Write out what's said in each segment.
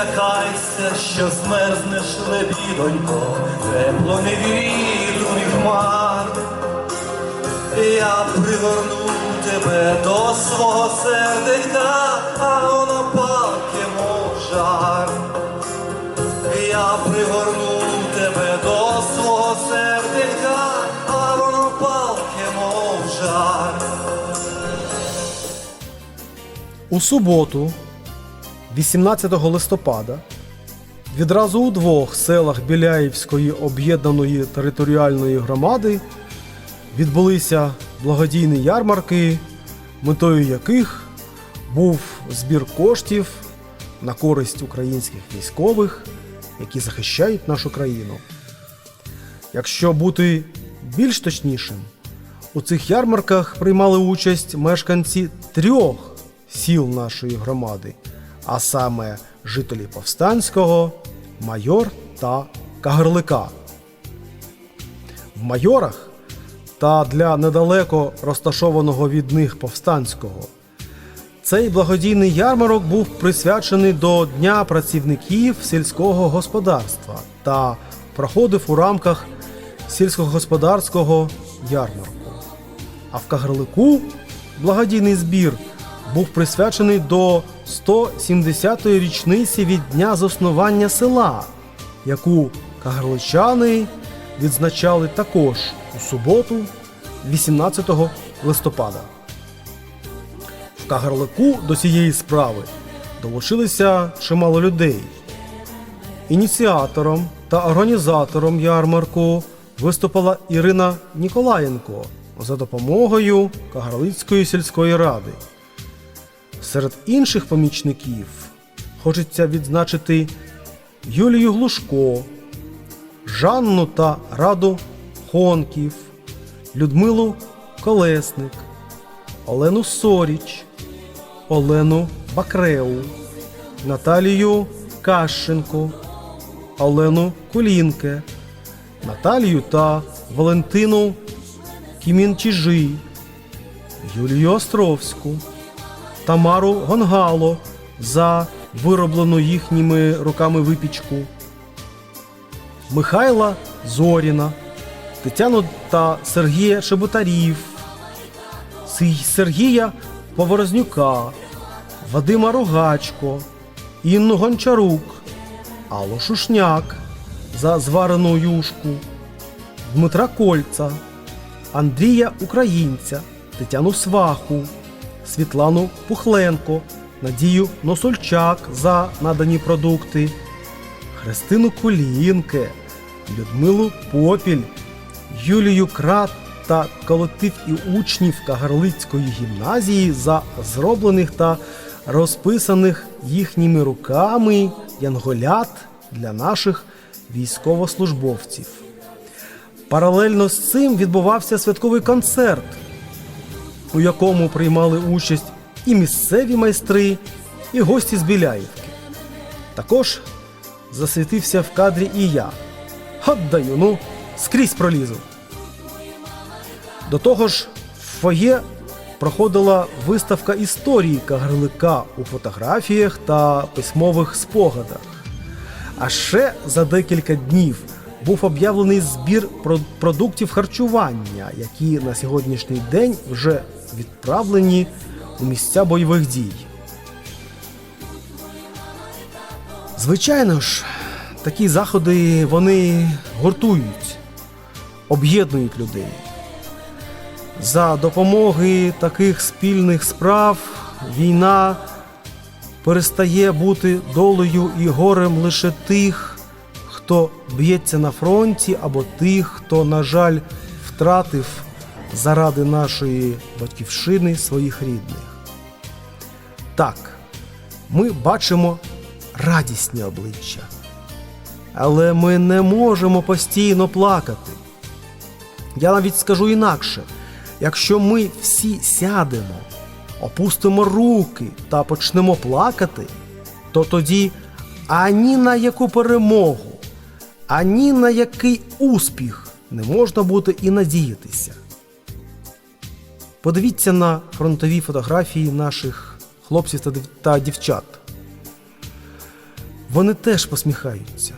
лякайся, що змерзнеш, лебідонько, тепло не вітру ні хмар. Я пригорну тебе до свого серденька, а воно палке, мов жар. Я пригорну тебе до свого серденька, а воно палке, мов жар. У суботу, 18 листопада, відразу у двох селах Біляївської об'єднаної територіальної громади відбулися благодійні ярмарки, метою яких був збір коштів на користь українських військових, які захищають нашу країну. Якщо бути більш точнішим, у цих ярмарках приймали участь мешканці трьох сіл нашої громади, а саме жителі Повстанського, Майор та Кагарлика. В майорах та для недалеко розташованого від них повстанського. Цей благодійний ярмарок був присвячений до Дня працівників сільського господарства та проходив у рамках сільськогосподарського ярмарку. А в Кагарлику благодійний збір був присвячений до 170-ї річниці від дня заснування села, яку кагарличани відзначали також у суботу, 18 листопада. В Кагарлику до цієї справи долучилися чимало людей. Ініціатором та організатором ярмарку виступила Ірина Ніколаєнко за допомогою Кагарлицької сільської ради. Серед інших помічників хочеться відзначити Юлію Глушко, Жанну та Раду Хонків, Людмилу Колесник, Олену Соріч, Олену Бакреу, Наталію Кащенко, Олену Кулінке, Наталію та Валентину Кімінчижи, Юлію Островську, Тамару Гонгало за вироблену їхніми руками випічку, Михайла Зоріна, Тетяну та Сергія Шеботарів, Сий- Сергія Поворознюка, Вадима Рогачко, Інну Гончарук, Аллу Шушняк за зварену юшку, Дмитра Кольца, Андрія Українця, Тетяну Сваху, Світлану Пухленко, Надію Носольчак за надані продукти, Христину Колінке, Людмилу Попіль, Юлію Крат та колектив і учнів Кагарлицької гімназії за зроблених та розписаних їхніми руками янголят для наших військовослужбовців. Паралельно з цим відбувався святковий концерт, у якому приймали участь і місцеві майстри, і гості з Біляївки. Також засвітився в кадрі і я. От даю, ну, скрізь пролізу. До того ж, в фоє проходила виставка історії Кагарлика у фотографіях та письмових спогадах. А ще за декілька днів був об'явлений збір продуктів харчування, які на сьогоднішній день вже відправлені у місця бойових дій. Звичайно ж, такі заходи вони гуртують, об'єднують людей. За допомоги таких спільних справ війна перестає бути долею і горем лише тих, хто б'ється на фронті, або тих, хто, на жаль, втратив заради нашої батьківщини своїх рідних. Так, ми бачимо радісні обличчя, але ми не можемо постійно плакати. Я навіть скажу інакше: якщо ми всі сядемо, опустимо руки та почнемо плакати, то тоді ані на яку перемогу, ані на який успіх не можна буде і надіятися. Подивіться на фронтові фотографії наших хлопців та дівчат. вони теж посміхаються.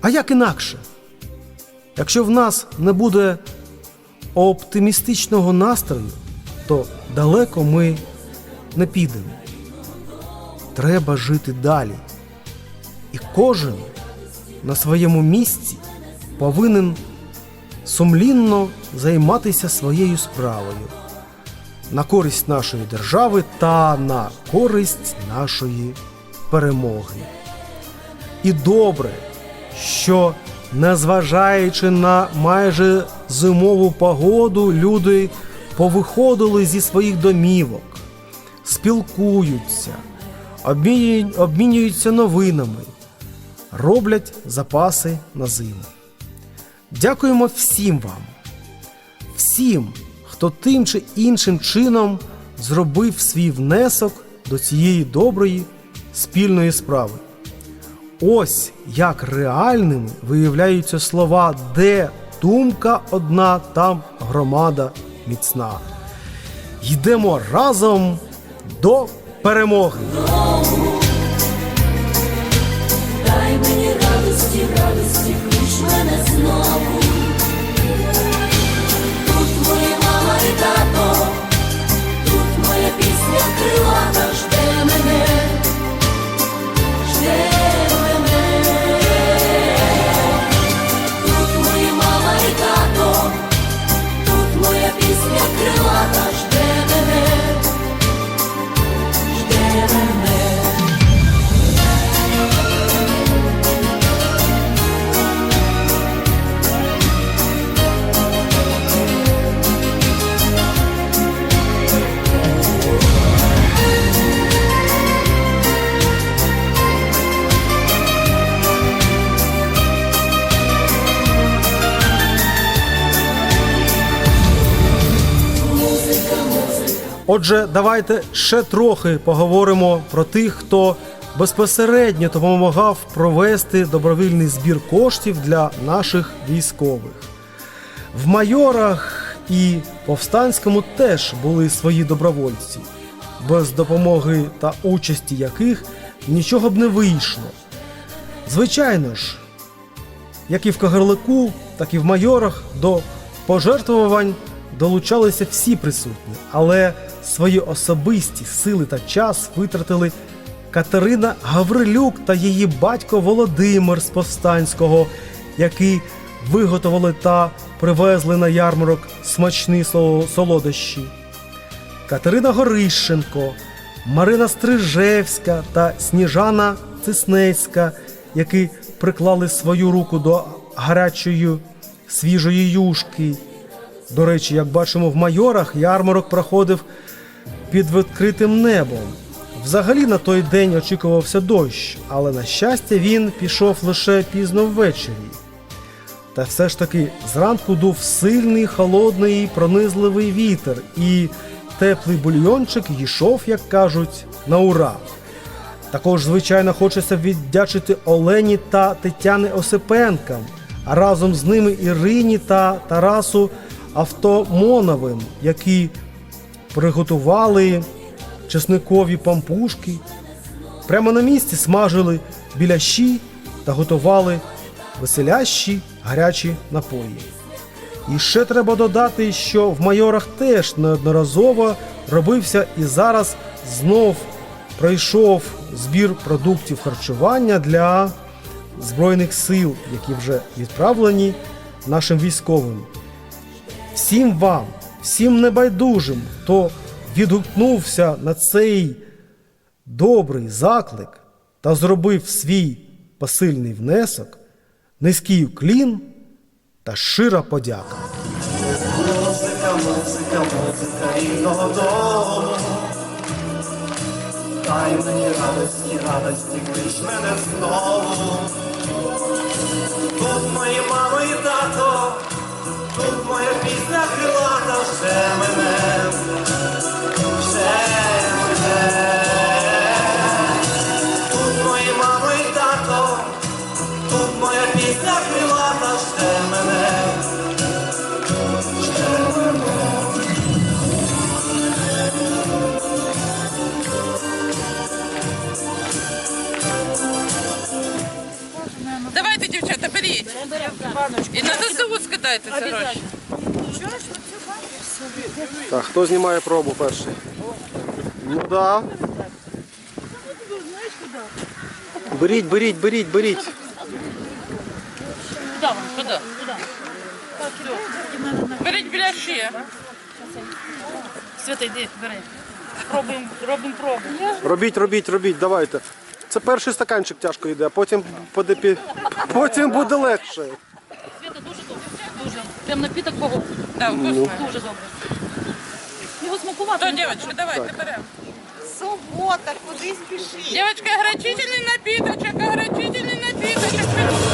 А як інакше? Якщо в нас не буде оптимістичного настрою, то далеко ми не підемо. Треба жити далі. І кожен на своєму місці повинен сумлінно займатися своєю справою на користь нашої держави та на користь нашої перемоги. І добре, що незважаючи на майже зимову погоду, люди повиходили зі своїх домівок, спілкуються, обмінюються новинами, роблять запаси на зиму. Дякуємо всім вам, всім, хто тим чи іншим чином зробив свій внесок до цієї доброї спільної справи. Ось як реальними виявляються слова, де думка одна, там громада міцна. Йдемо разом до перемоги! Радості, радості, клич мене знову. Тут моя мама і тато, тут моя пісня крилата Отже, давайте ще трохи поговоримо про тих, хто безпосередньо допомагав провести добровільний збір коштів для наших військових. В майорах і повстанському теж були свої добровольці, без допомоги та участі яких нічого б не вийшло. Звичайно ж, як і в Кагарлику, так і в майорах до пожертвувань долучалися всі присутні, але свої особисті сили та час витратили Катерина Гаврилюк та її батько Володимир з Повстанського, які виготовили та привезли на ярмарок смачні солодощі. Катерина Горищенко, Марина Стрижевська та Сніжана Циснецька, які приклали свою руку до гарячої свіжої юшки. До речі, як бачимо в майорах, ярмарок проходив під відкритим небом. Взагалі на той день очікувався дощ, але на щастя він пішов лише пізно ввечері. Та все ж таки зранку дув сильний, холодний, пронизливий вітер, і теплий бульйончик йшов, як кажуть, на ура. Також, звичайно, хочеться віддячити Олені та Тетяни Осипенкам, а разом з ними Ірині та Тарасу Автомоновим, які приготували чесникові пампушки, прямо на місці смажили біляші та готували веселящі гарячі напої. І ще треба додати, що в майорах теж неодноразово робився і зараз знов пройшов збір продуктів харчування для Збройних сил, які вже відправлені нашим військовим. Всім вам, всім небайдужим, хто відгукнувся на цей добрий заклик та зробив свій посильний внесок, низький уклін та щира подяка. Музика, музика, музика рідного дому. Дай мені радості, радості, клич мене знову. Тут мої мама і тато, тут моя пісня крилата вже мене, дівчата, беріть. І на ЗСУ скидайте ці гроші. Так, хто знімає пробу перший? Ну да. Беріть, беріть, беріть, беріть. Куди вам? Куди? Беріть біля шиї. Свята, йди, бери. Робимо пробу. Робіть, робіть, робіть, давайте. Це перший стаканчик тяжко йде, а потім буде, пі- потім буде легше. Света дуже добре. Дуже. Прям напіток богу. Да, ну. вкусно. Дуже добре. Його смакувати. Да, Дівчатка, девочки, давайте беремо. Субота, куди спішить? Девочка, огорчительний напіточок, огорчительний напіточок.